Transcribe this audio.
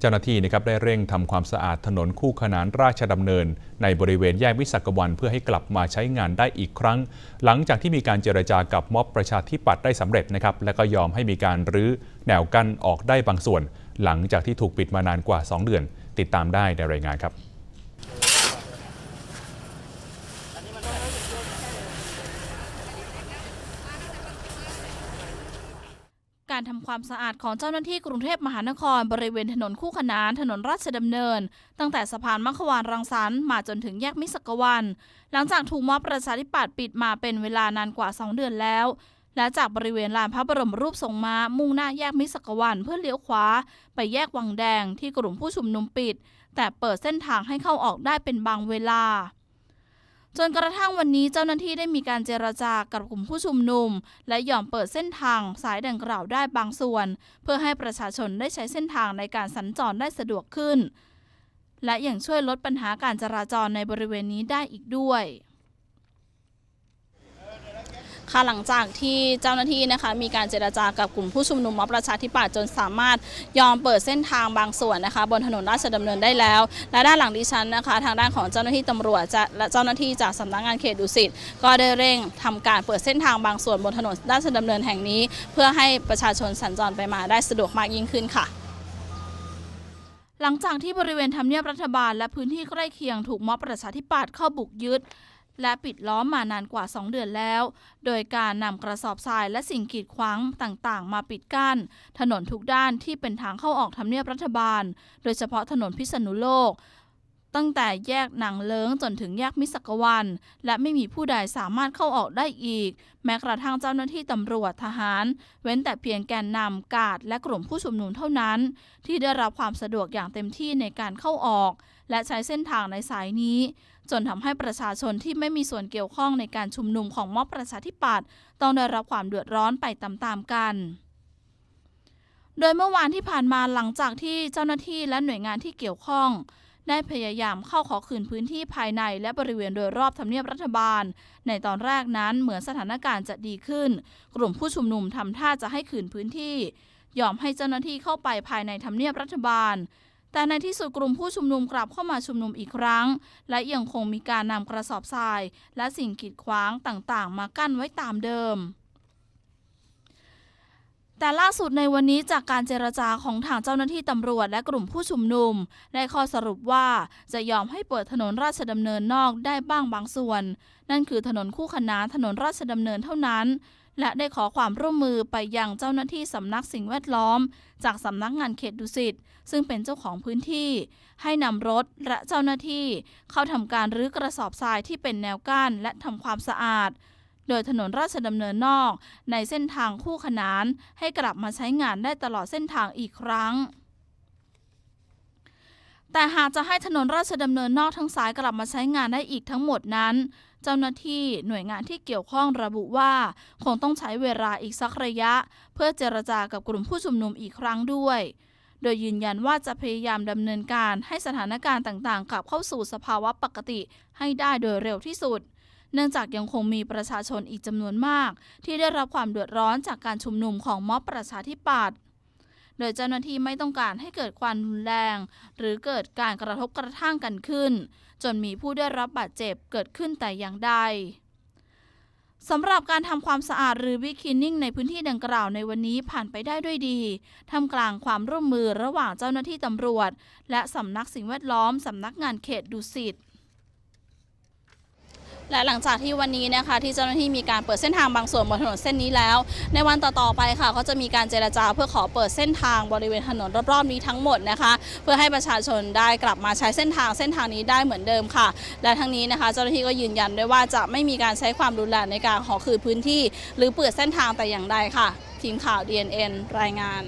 เจ้าหน้าที่นะครับได้เร่งทำความสะอาดถนนคู่ขนานราชดำเนิน ในบริเวณแยกวิสักวันเพื่อให้กลับมาใช้งานได้อีกครั้ง หลังจากที่มีการเจรจากับม็อบประชาธิปัตย์ได้สำเร็จนะครับและก็ยอมให้มีการรื้อแนวกั้นออกได้บางส่วน หลังจากที่ถูกปิดมานานกว่า 2 เดือน ติดตามได้ในรายงานครับ การทำความสะอาดของเจ้าหน้าที่กรุงเทพมหานคร บริเวณถนนคู่ขนานถนนราชดำเนิน ตั้งแต่สะพานมัคควานรังสรรค์มาจนถึงแยกมิสกวัน หลังจากถูกม็อบประชาธิปัตย์ปิดมาเป็นเวลานานกว่า 2 เดือนแล้ว และจากบริเวณลานพระบรมรูปทรงม้ามุ่งหน้าแยกมิสกวันเพื่อเลี้ยวขวาไปแยกวังแดงที่กลุ่มผู้ชุมนุมปิด แต่เปิดเส้นทางให้เข้าออกได้เป็นบางเวลา จนกระทั่งวันนี้เจ้าหน้าที่ได้มีการเจรจากับกลุ่มผู้ชุมนุม และยอมเปิดเส้นทางสายดังกล่าวได้บางส่วน เพื่อให้ประชาชนได้ใช้เส้นทางในการสัญจรได้สะดวกขึ้น และยังช่วยลดปัญหาการจราจรในบริเวณนี้ได้อีกด้วย ค่ะหลังจากที่เจ้าหน้าที่นะคะมีการเจรจากับกลุ่มผู้ชุมนุมม็อบประชาธิปัตย์จนสามารถยอมเปิดเส้นทางบางส่วนนะคะ บนถนนราชดำเนินได้แล้ว และด้านหลังดิฉันนะคะ ทางด้านของเจ้าหน้าที่ตำรวจจะและเจ้าหน้าที่จากสำนักงานเขตดุสิตก็ได้เร่งทำการเปิดเส้นทางบางส่วนบนถนนราชดำเนินแห่งนี้ เพื่อให้ประชาชนสัญจรไปมาได้สะดวกมากยิ่งขึ้นค่ะหลังจากที่บริเวณทำเนียบรัฐบาลและพื้นที่ใกล้เคียงถูกม็อบประชาธิปัตย์เข้าบุกยึด และปิดล้อมมานานกว่า 2 เดือนแล้ว โดยการนำกระสอบทรายและสิ่งกีดขวางต่างๆ มาปิดกั้น ถนนทุกด้านที่เป็นทางเข้าออกทำเนียบรัฐบาล โดยเฉพาะถนนพิษณุโลก ตั้งแต่แยกหนังเลิงจนถึงแยกมิสกวัน และไม่มีผู้ใดสามารถเข้าออกได้อีก แม้กระทั่งเจ้าหน้าที่ตำรวจทหาร เว้นแต่เพียงแกนนำกาดและกลุ่มผู้ชุมนุมเท่านั้น ที่ได้รับความสะดวกอย่างเต็มที่ในการเข้าออก และใช้เส้นทางในสายนี้ จนทำให้ประชาชนที่ไม่มีส่วนเกี่ยวข้องในการชุมนุมของม็อบประชาธิปัตย์ต้องได้รับความเดือดร้อนไปตามๆกันโดยเมื่อวานที่ผ่านมาหลังจากที่เจ้าหน้าที่และหน่วยงานที่เกี่ยวข้อง ได้พยายามเข้าขอคืนพื้นที่ภายในและบริเวณโดยรอบทำเนียบรัฐบาล ในตอนแรกนั้นเหมือนสถานการณ์จะดีขึ้น กลุ่มผู้ชุมนุมทำท่าจะให้คืนพื้นที่ ยอมให้เจ้าหน้าที่เข้าไปภายในทำเนียบรัฐบาล แต่ในที่สุดกลุ่มผู้ชุมนุมกลับเข้ามาชุมนุมอีกครั้ง และยังคงมีการนำกระสอบทราย และสิ่งกีดขวางต่างๆ มากั้นไว้ตามเดิม แต่ล่าสุดในวันนี้จากการเจรจาของทางเจ้าหน้าที่ตำรวจและกลุ่มผู้ชุมนุม ได้ข้อสรุปว่าจะยอมให้เปิดถนนราชดำเนินนอกได้บ้างบางส่วน นั่นคือถนนคู่ขนานถนนราชดำเนินเท่านั้น และได้ขอความร่วมมือไปยังเจ้าหน้าที่สำนักสิ่งแวดล้อม จากสำนักงานเขตดุสิตซึ่งเป็นเจ้าของพื้นที่ ให้นำรถและเจ้าหน้าที่ เข้าทำการรื้อกระสอบทรายที่เป็นแนวกั้นและทำความสะอาด โดยถนนราชดำเนินนอก ในเส้นทางคู่ขนาน ให้กลับมาใช้งานได้ตลอดเส้นทางอีกครั้งแต่หากจะให้ถนนราชดำเนินนอกทั้งสายกลับมาใช้งานได้อีกทั้งหมดนั้น เจ้าหน้าที่หน่วยงานที่เกี่ยวข้องระบุว่า คงต้องใช้เวลาอีกสักระยะ เพื่อเจรจากับกลุ่มผู้ชุมนุมอีกครั้งด้วย โดยยืนยันว่าจะพยายามดำเนินการให้สถานการณ์ต่างๆ กลับเข้าสู่สภาวะปกติให้ได้โดยเร็วที่สุด เนื่องจากยังคงมีประชาชนอีกจำนวนมาก ที่ได้รับความเดือดร้อนจากการชุมนุมของม็อบประชาธิปัตย์โดยเจ้าหน้าที่ไม่ต้องการให้เกิดความรุนแรง หรือเกิดการกระทบกระทั่งกันขึ้น จนมีผู้ได้รับบาดเจ็บเกิดขึ้นแต่อย่างใดสำหรับการทำความสะอาดหรือวิคินนิ่งในพื้นที่ดังกล่าวในวันนี้ผ่านไปได้ด้วยดีทำกลางความร่วมมือระหว่างเจ้าหน้าที่ตำรวจ และสำนักสิ่งแวดล้อมสำนักงานเขตดุสิต และหลังจากที่วันนี้นะคะที่เจ้าหน้าที่มีการเปิดเส้นทางบางส่วนบนถนนเส้นนี้แล้ว ในวันต่อๆไปค่ะก็จะมีการเจรจาเพื่อขอเปิดเส้นทางบริเวณถนนรอบๆนี้ทั้งหมดนะคะ เพื่อให้ประชาชนได้กลับมาใช้เส้นทางเส้นทางนี้ได้เหมือนเดิมค่ะ และทั้งนี้นะคะ เจ้าหน้าที่ก็ยืนยันด้วยว่าจะไม่มีการใช้ความรุนแรงในการขอคืนพื้นที่ หรือเปิดเส้นทางแต่อย่างใดค่ะ ทีมข่าว DNN รายงาน